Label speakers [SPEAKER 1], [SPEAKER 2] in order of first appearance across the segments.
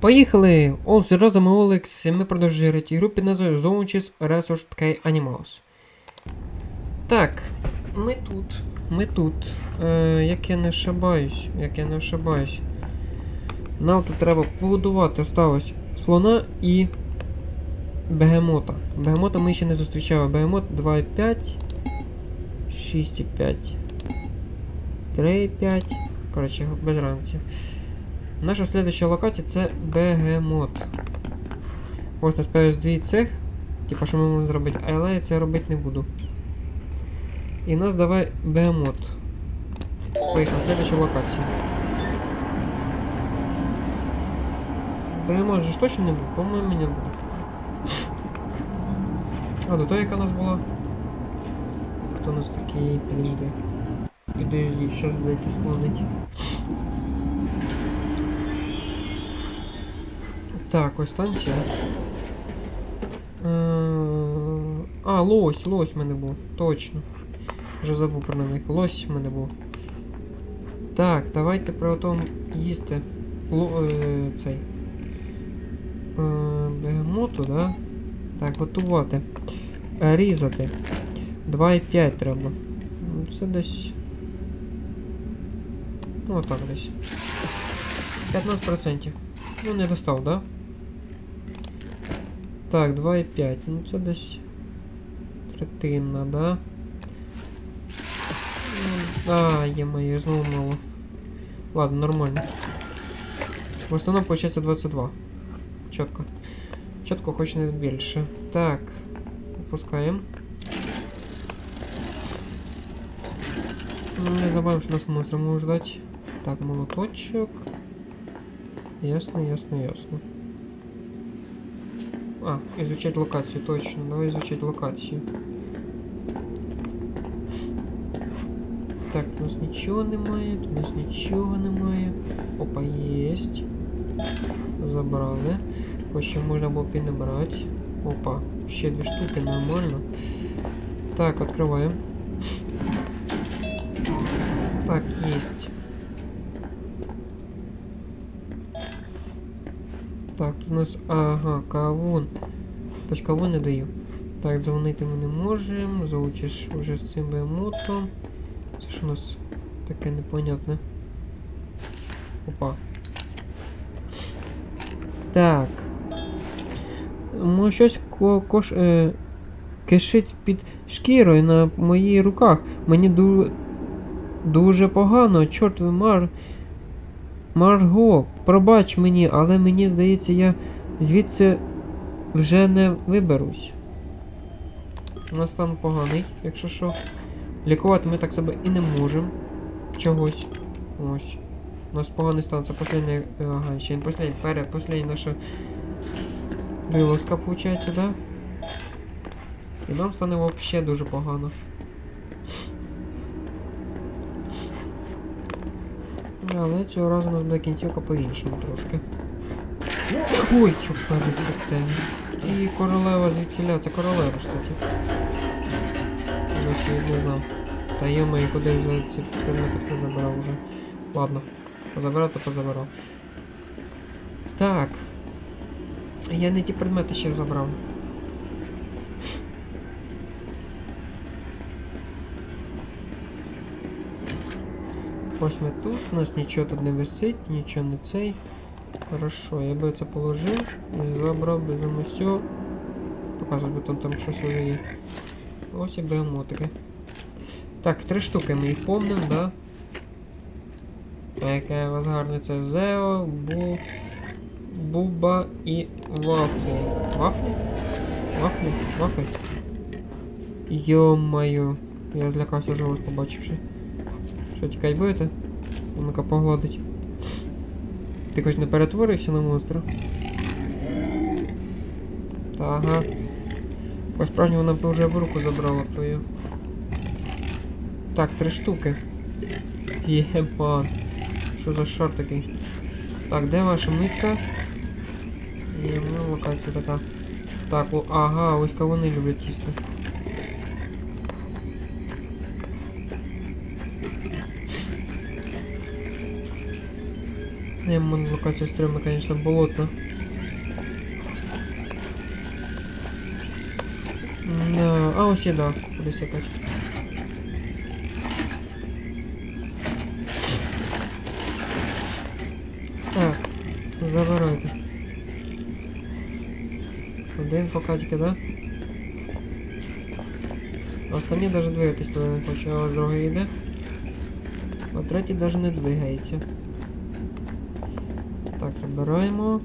[SPEAKER 1] Поїхали! Олс, разом і Олекс, ми продовжуємо грати ігру під назвою Zounches Resource K Animals. Так, ми тут. Ми тут. Е, як я не ошибаюсь, як я не ошибаюсь. Нам тут треба побудувати осталось слона і бегемота. Бегемота ми ще не зустрічали. Бегемот 2,5, 6,5, 3,5. Коротше, без разниці. Наша следующая локація це бегемот. Ось нас появилось дві цих. Типа, що ми можемо зробити, але я це робити не буду. І нас давай бегемот. Поїхали, следующая локація. Бегемот же точно не був, по-моєму, не був. А, до того, яка у нас була. Хто у нас такий? Підожди. Підожди, щас дайте склонить. Так, ось станція. Е, А, лось, лось в мене був. Точно. Вже забув про них. Лось в мене був. Так, давайте приготуємо їсти. Ло, е, цей. Е, бегемоту, да? Так, готувати. Різати. 2,5 треба. Ну, Це десь. Ну, отак десь. 15%. Ну, не достав, да? Так, 2,5. Ну це десь. Третина, да? Ну, А, є-моє, знову мало. Ладно, нормально. В основному получается 22. Чітко. Чітко, хоч не більше. Так. Опускаємо. Ну, Не забуваємо, що нас монстри можуть ждати. Так, молоточок. Ясно, ясно, ясно. А, изучать локацию, точно. Давай изучать локацию. Так, тут у нас нічого немає, тут у нас нічого немає. Опа, єсть. Забрали. Ось ще можна було піднабрати. Опа, ще дві штуки, нормально. Так, відкриваємо. Так, у нас. Ага, кавун. Тож кавун не даю. Так, дзвонити ми не можемо. Заучиш уже з цим бемотом. Це ж у нас таке непонятне. Опа. Так. Може щось ко кош. Е, кишить під шкірою на моїх руках. Мені ду дуже погано, чорт ви мар. Марго, пробач мені, але мені здається, я звідси вже не виберусь. У нас стан поганий, якщо що. Лікувати ми так себе і не можемо. Чогось. Ось. У нас поганий стан, це последня. Ага, ще не последня, пере, последня наша вилазка, виходить, да? І нам стане взагалі дуже погано. Але цього разу у нас буде кінцівка по-іншому трошки. Ой, чупади сете. І королева звідсіля, це королева ж таки. Я не знав. Та йома, і куди вже ці предмети позабирав уже. Ладно. Позабирав, то позабирав. Так. Я не ті предмети ще забрав. Ось ми тут, у нас нічого тут не висить, нічого не цей. Хорошо, я би це положив і забрав би за все. Показувати би там, там щось вже є. Ось і бегемотики. Так, три штуки ми їх помним, да? А яке у вас гарне це Зео, Бу... Буба і Вафлі. Вафлі? Вафлі? Вафлі? Йо-моє. Я злякався вже вас побачивши. Що, тікать будете? Ну-ка погладить. Ти хоч не перетворився на монстра? Та ага. По справжньому б вже в руку забрала твою. Так, три штуки. Єбан. Що за шар такий? Так, де ваша миска? І ну, локація така. Так, о, ага, ось кого вони люблять тісто. Я мене локація стрімна, звісно, болотна. Да. А, ось є, да. Кудись якась. Так, забирайте. Один пока тільки, да? Останні навіть двигатись туди не хоче, а ось другий йде. А третій навіть не двигається. Забираємо.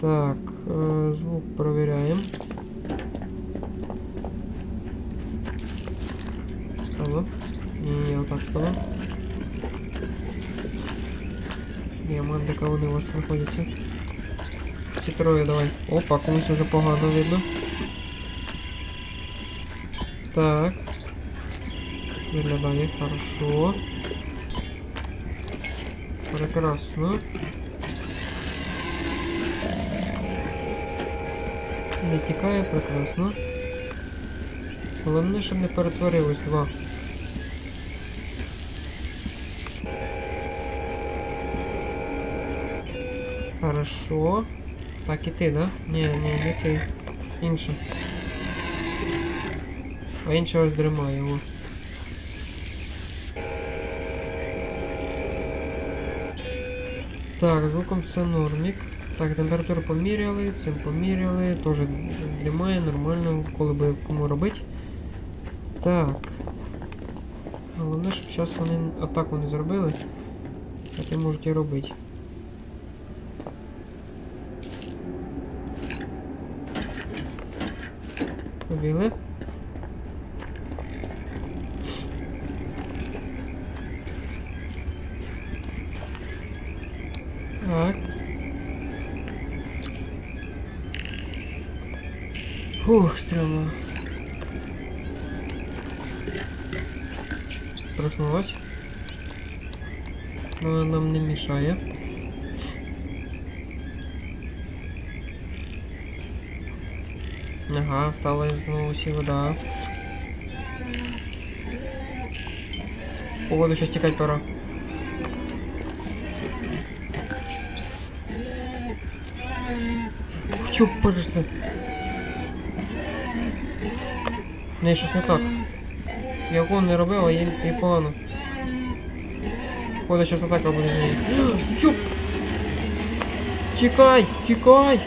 [SPEAKER 1] Так, е, звук перевіряємо. Ставимо. Ні, отак ставимо. Діамант, де вони у вас знаходяться. Ці троє давай. Опа, комусь вже погано видно. Так. Виглядає хорошо. Прекрасно. Не тікає прекрасно. Головне, щоб не перетворилось два. Хорошо. Так, і ти, да? Ні, ні, не ти. Інша. А інша ось дрімає, о. Так, звуком все нормік. Так, температуру поміряли, цим поміряли, теж дрімає, нормально, коли би кому робити. Так. Головне, щоб зараз вони атаку не зробили. Хоча можуть і робити. Побігли. Проснулась. Она нам не мешает. Ага, стала знову вода. Походу, щось тікати пора. Чуп, пожалуйста. Не, щось не так. Я гон не робив, а їй їй погано. Походу, щас атака буде з неї. Чуп! Тікай! Тікай!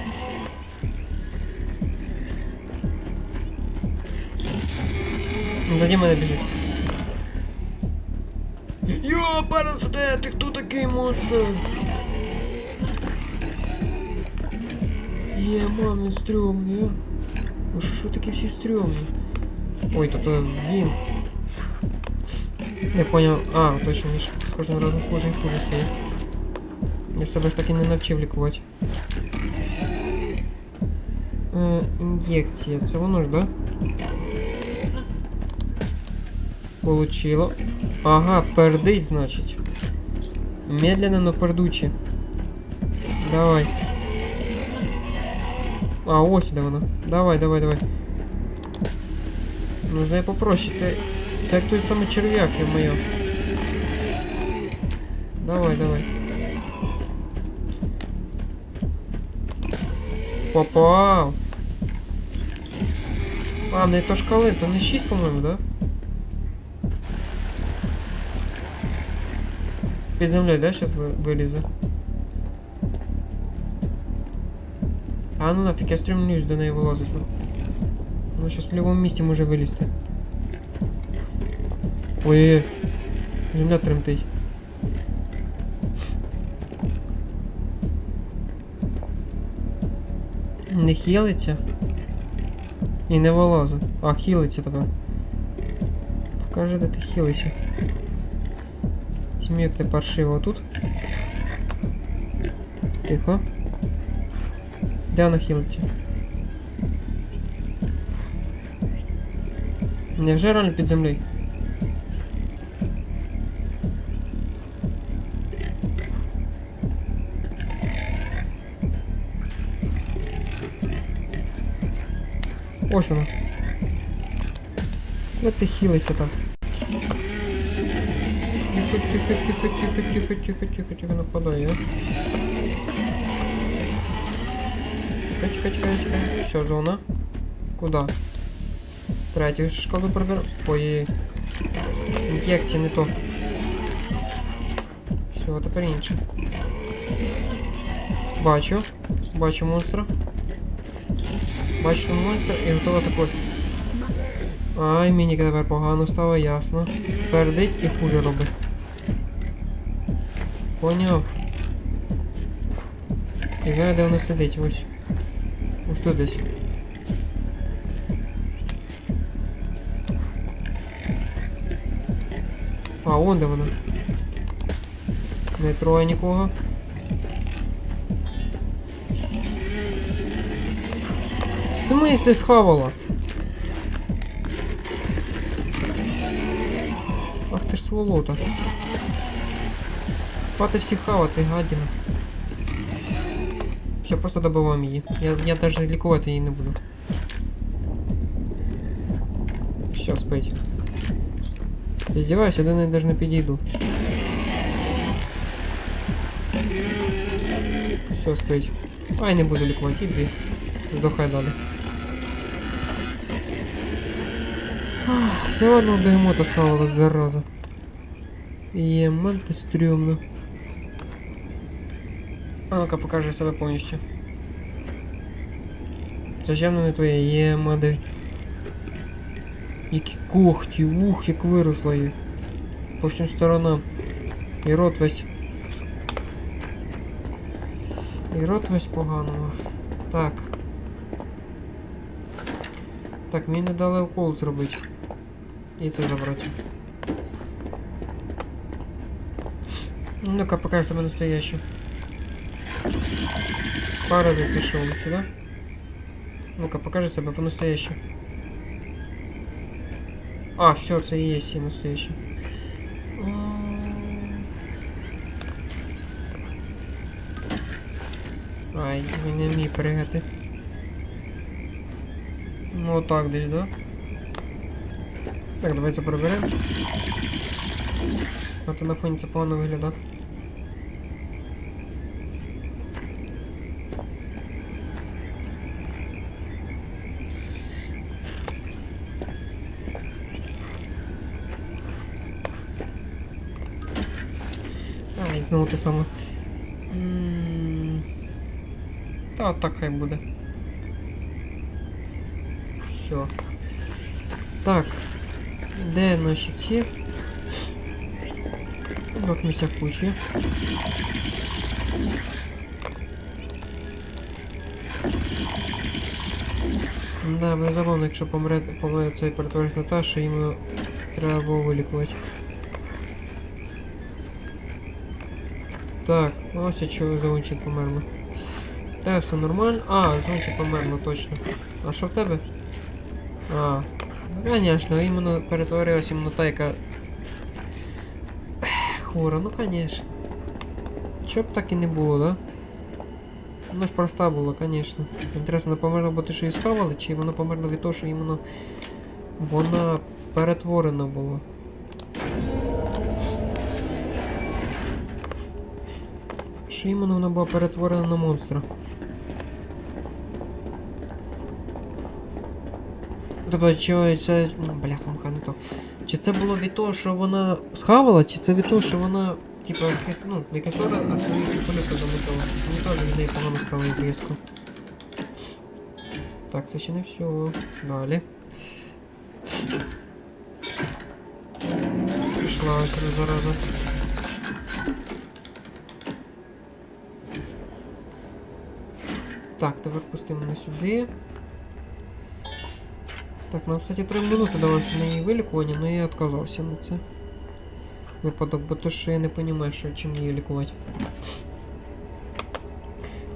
[SPEAKER 1] Заді мене біжить. Йо, пересте, ти хто такий монстр? Є, мам, він стрьомний, а. Ну що, що такі всі стрьомні? Ой, то то він. Я понял. А, точно, він ж з кожним разом хуже і хуже стає. Я себе ж так і не навчив лікувати. Е, ін'єкція, це воно ж, да? Получило. Ага, пердить, значить. Медленно, но пердуче. Давай. А, ось де воно. Давай, давай, давай. Нужно я попроще. Це. Це як той самий черв'як, я моє. Давай, давай. Попав. А, не то шкали, то не 6, по-моєму, да? Під землею, да, сейчас вилізе? А ну нафіг, я стремлюсь до неї вилазити. Вона зараз в будь-якому місці може вилізти. Ой, земля тремтить. Не хілиться. І не вилазить. А, хілиться тебе. Покажи, де ти хілишся. Сім'ю, як ти паршиво тут. Тихо. Де вона хілиться? Невже реально під землею? Ось воно. Куди ти хилися там? Тихо, тихо, тихо, тихо, тихо, тихо, тихо, тихо, нападай, а? Чекай, Тихо, тихо, тихо, Все, зона. Куда? Третью шкалу пробер... Ой. Инъекция не то. Все, тепер інше. Бачу. Бачу монстра. Бачу монстра і готово такой. Ай, мені тепер погано стало, ясно. Пердить і хуже робить. Поняв. І знаю, де вона сидить, ось. Ось тут десь. А, вон де вона. Не троє нікого. Смислі схавала? Ах ти ж сволота. Хвати всіх хавати, гадіна. Все, просто добиваємо її. Я, я навіть лікувати її не буду. Все, спить. Я здіваюся, до неї навіть не підійду. Все, спить. Ай, не буду лікувати, іди. Здохай далі. Все одно бегемота схавала, зараза. Є, манта стрьомно. А ну-ка, покажи себе повністю. Це явно не твоє, є. Які когті, ух, як виросла їх. По всім сторонам. І рот весь. І рот весь поганого. Так. Так, мені не дали укол зробити. І це забрати. Ну-ка, покажи себе настоящий. Паразит пішов сюди. Ну-ка, покажи себе по-настоящему. А, все, це і є і настоящий. Ай, він не вміє пригати. Ну отак десь, да? Так, давайте переберемо. То на фоні це погано виглядає. Ай, знову те саме. Та от так хай буде. Все. Так. Де наші ці? От місця кучі. Да, буде забавно, якщо помре, помре цей перетворець Наташа, йому треба було вилікувати. Так, ось я чую, Зончик померла. Те все нормально. А, Зончик померла точно. А що в тебе? А, конечно, іменно перетворилась іменно та, яка хвора, ну конечно. Чо б так і не було, да? Вона ж проста була, конечно. Інтересно, вона померла, бо ти що її чи вона померла від того, що іменно вона перетворена була. Що іменно вона була перетворена на монстра. Тобто, чи це. Бляха, муха, не то. Чи це було від того, що вона схавала, чи це від того, що вона, типа, кис... ну, не кислора, а свої полюки замотала. Мені теж від неї погано і близько. Так, це ще не все. Далі. Пішла ось зараза. Так, тепер пустимо мене сюди. Так, нам, кстати, 3 минути далося на її вилікування, але я відказався на це. Випадок, бо то що я не розумію, що чим її лікувати.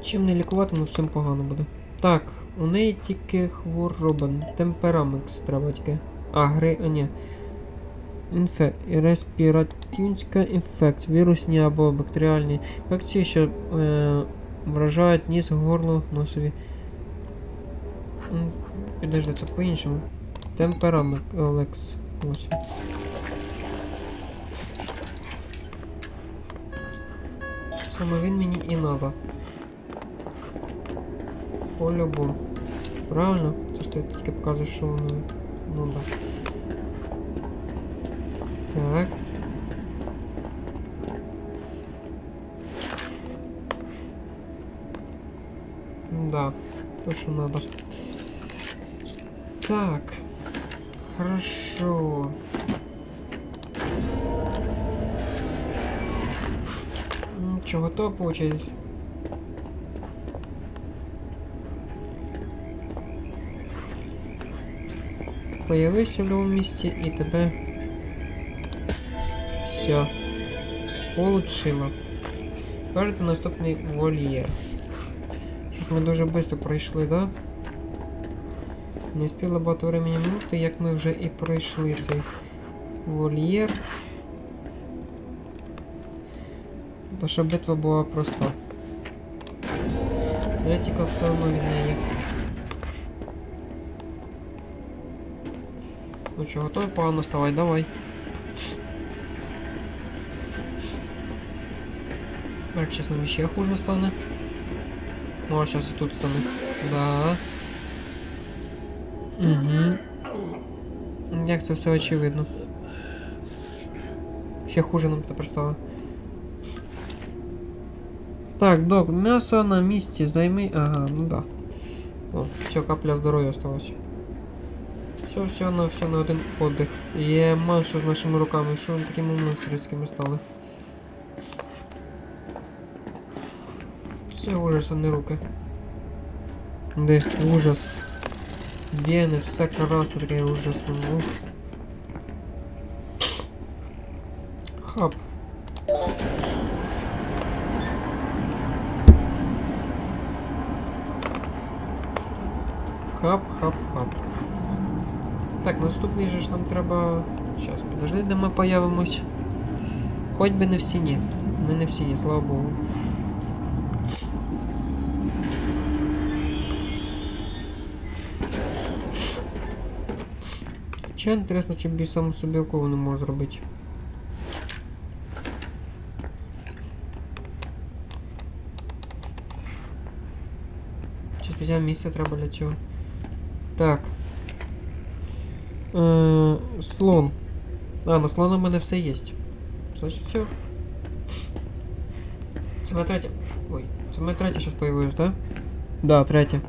[SPEAKER 1] Чим не лікувати, ну всім погано буде. Так, у неї тільки хвороба, темперамекс треба тільки. А, гри. А, ні. Інфек... Респіративська інфекція, вірусні або бактеріальні інфекції, що е... вражають ніс, горло, носові. Підожди, це по-іншому. Темперамент Олекс. Ось. Саме він мені і надо. По-любому. Правильно? Це ж ти тільки показуєш, що воно. Да. Так. Да, то, что надо. Так. Хорошо. Ничего, готово получилось? Появився в новому місці і тебе. Все. Получило. Кажете наступний вольєр. Щось ми дуже швидко пройшли, да? Не спіло багато времени минути, як ми вже і пройшли цей вольєр. Та що битва була проста. Я все одно від неї. Ну що, готовий? Погано ставай, давай. Так, нам ще хуже стане. Ну, а сейчас и тут стане. Да. Угу. Як це все очевидно. Ще хуже нам тепер стало. Так, док, м'ясо на місці займи. Ага, ну да. О, все, капля здоров'я осталось. Все, все, на все на один подих. Є що з нашими руками, що вони такими монстрівськими стали. Це ужас, а не руки. Де ужас. Вени, все красне таке ужас. Ну. Хап. Хап, хап, хап. Так, наступний же ж нам треба. Щас, подожди, де ми появимось. Хоч би не в стіні. Ми не в стіні, слава Богу. Чи інтересно, чи б сам собі укол не можу зробити. Чи спеціальне місце треба для цього? Так. Е, слон. А, на слона в мене все є. Значить все. Це моя третя. Ой, це моя третя зараз появилась, да? Да, третя.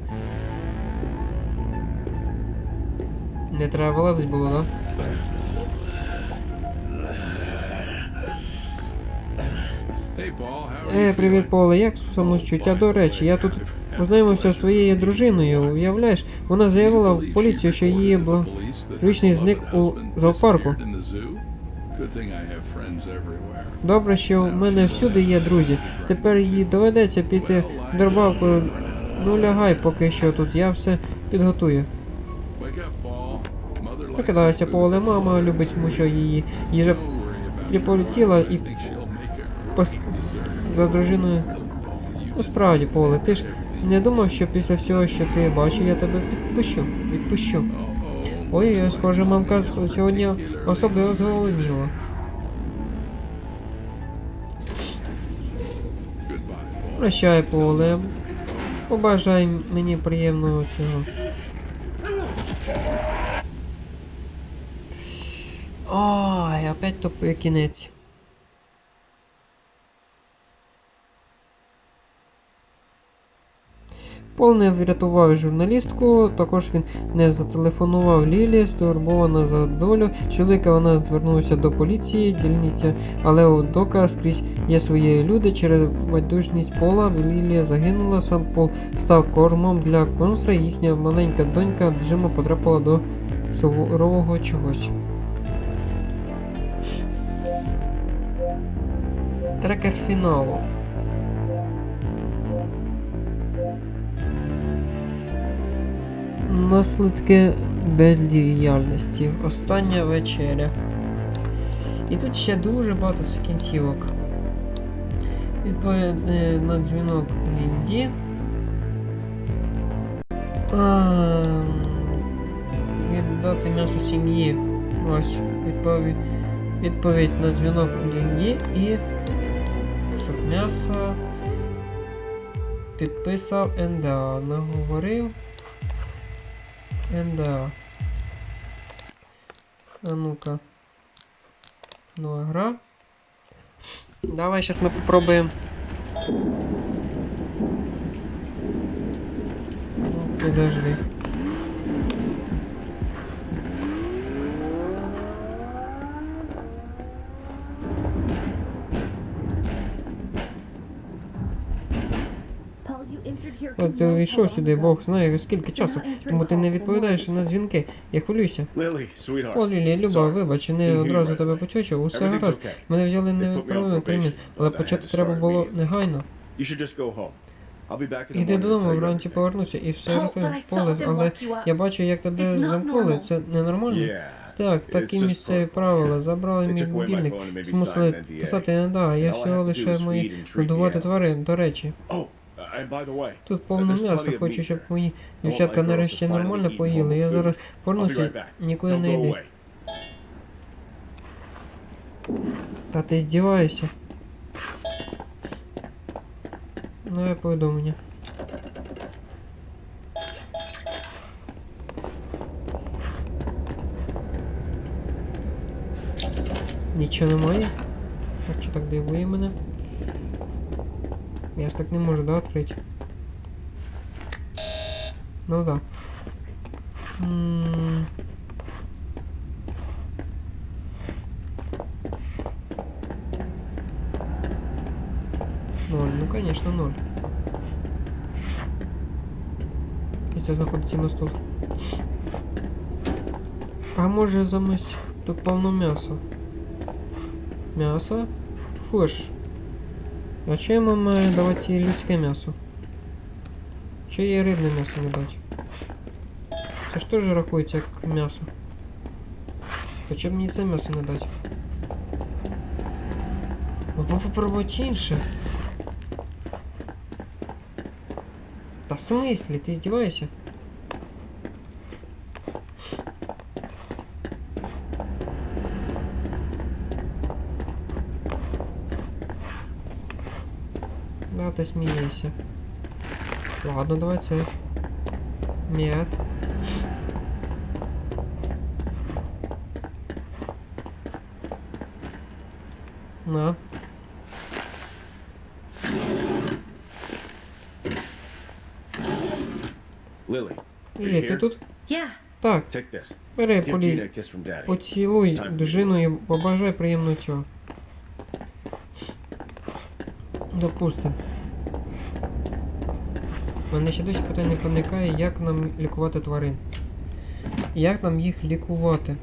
[SPEAKER 1] Не треба вилазить було, да? Е, привіт, Поле, як самочуття? До речі, я тут познайомився з твоєю дружиною, уявляєш? Вона заявила в поліцію, що її благополучний зник у зоопарку. Добре, що в мене всюди є друзі. Тепер їй доведеться піти в дорбавку. Ну лягай поки що тут, я все підготую. Прокидайся, Поле, мама любить, тому що її їжа полетіла і пос... за дружиною. Ну справді, Поле, ти ж не думав, що після всього, що ти бачив, я тебе підпущу, відпущу. Ой-ой, схоже, мамка сьогодні особливо зголодніла. Прощай, Поле. Побажай мені приємного цього. Ой, опять тупий кінець. Пол не врятував журналістку, також він не зателефонував Лілі, стурбована за долю. Чоловіка вона звернулася до поліції, дільниця, але у Дока скрізь є свої люди. Через байдужність пола Лілія загинула, сам Пол став кормом для констра, їхня маленька донька Джима потрапила до суворового чогось. Трекер фіналу. Наслідки бездіяльності. Остання вечеря. І тут ще дуже багато кінцівок. Відповідь на дзвінок Лінді. Віддати м'ясо сім'ї. Ось. Відповідь, відповідь на дзвінок Лінді і. Тут м'ясо. Підписав НДА. Наговорив. НДА. А ну-ка. Нова гра. Давай сейчас мы попробуем. Ну, Подожди. От ти увійшов сюди, Бог знає скільки часу, тому ти не відповідаєш на дзвінки. Я хвилююся. О, Лілія, Люба, вибач, не одразу тебе почучив, усе гаразд. Мене взяли не відправили термін, але почати треба було негайно. Іди додому, вранці повернуся і все Поле, але я бачу, як тебе замкнули. Це ненормально? Так, такі місцеві правила. Забрали мій мобільник, змусили писати не да, я всього лише мої годувати тварин, до речі.
[SPEAKER 2] Oh, and by the way,
[SPEAKER 1] Тут повно
[SPEAKER 2] there's
[SPEAKER 1] м'яса,
[SPEAKER 2] plenty of
[SPEAKER 1] хочу,
[SPEAKER 2] meat
[SPEAKER 1] щоб
[SPEAKER 2] here.
[SPEAKER 1] мої
[SPEAKER 2] I want my
[SPEAKER 1] дівчатка
[SPEAKER 2] girls to
[SPEAKER 1] нарешті
[SPEAKER 2] finally
[SPEAKER 1] нормально
[SPEAKER 2] eat
[SPEAKER 1] поїли.
[SPEAKER 2] normal
[SPEAKER 1] Я
[SPEAKER 2] food.
[SPEAKER 1] зараз
[SPEAKER 2] I'll be
[SPEAKER 1] повернуся,
[SPEAKER 2] right back.
[SPEAKER 1] нікуди
[SPEAKER 2] Don't
[SPEAKER 1] не
[SPEAKER 2] go
[SPEAKER 1] йди.
[SPEAKER 2] away.
[SPEAKER 1] Та ти здіваєшся. Ну, я повідомлення. Нічого немає. А що так дивує мене? Я ж так не можу, да, відкрити? Ну да. М, Ноль, ну конечно ноль. І це знаходиться на стол. А може замість тут повно м'яса. М'ясо? Фуш. А чому ми має давати їй людське м'ясо? Чи їй рибне м'ясо не дати? Це ж теж рахується як м'ясо. То чому мені це м'ясо не дати? Або попробувати інше. Та в смысле? Ты издеваешься? Ты смеешься. Ладно, давай це. Нет. На.
[SPEAKER 2] Lily, are
[SPEAKER 1] ти тут?
[SPEAKER 3] Yeah.
[SPEAKER 1] Так, бери полі. Поцілуй дружину і побажай приємного цього. Допустим. Мене ще досі питання не проникає, як нам лікувати тварин. Як нам їх лікувати?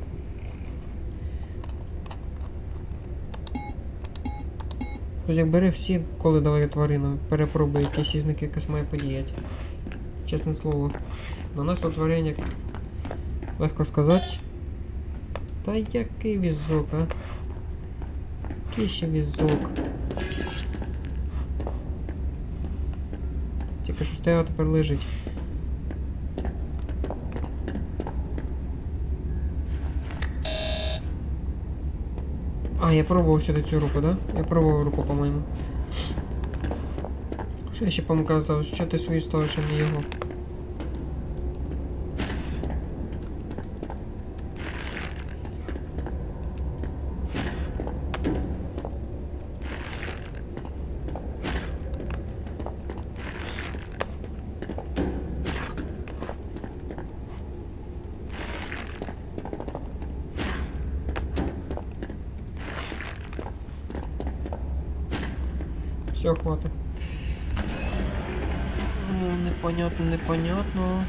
[SPEAKER 1] Як бери всі, коли давай тварину, перепробуй, якийсь із них якось має подіяти. Чесне слово. На нас тут як легко сказати. Та який візок, а? Який ще візок? Тільки що стояв, тепер лежить. А, я пробував сюди цю руку, да? Я пробував руку, по-моєму. Що я ще помказав? Що ти свою ставиш, а не його? Все, хватит. Ну, непонятно, непонятно.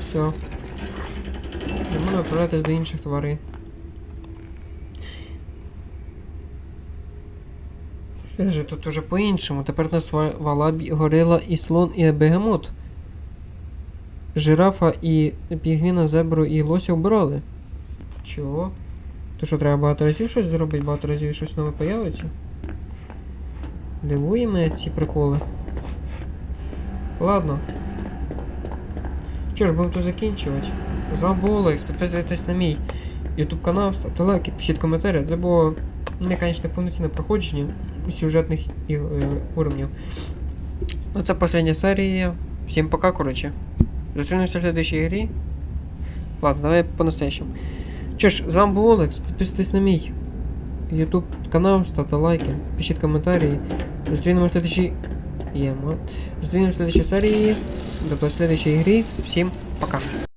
[SPEAKER 1] Все. Не можна відправлятись до інших тварин. Тут уже по-іншому. Тепер у нас ва- валабі, горила і слон і бегемот. Жирафа і пігвіна, зебру і лося обрали. Чого? То що, треба багато разів щось зробити, багато разів щось нове появиться? Дивує мене ці приколи. Ладно. Що ж, будемо тут закінчувати. З вами був Олекс. Підписуйтесь на мій YouTube канал, ставте лайки, пишіть коментарі. Це було не, конечно, повноцінне проходження сюжетних е, уровнів. Ну, це остання серія. Всім пока, коротше. Зустрінемося в следующій грі. Ладно, давай по-настоящему. Що ж, з вами був Олекс. Підписуйтесь на мій YouTube канал, ставте лайки, пишіть коментарі. Зустрінемося в следующій. Є. Зустрінемося в следующій серії. До следующей грі. Всім пока.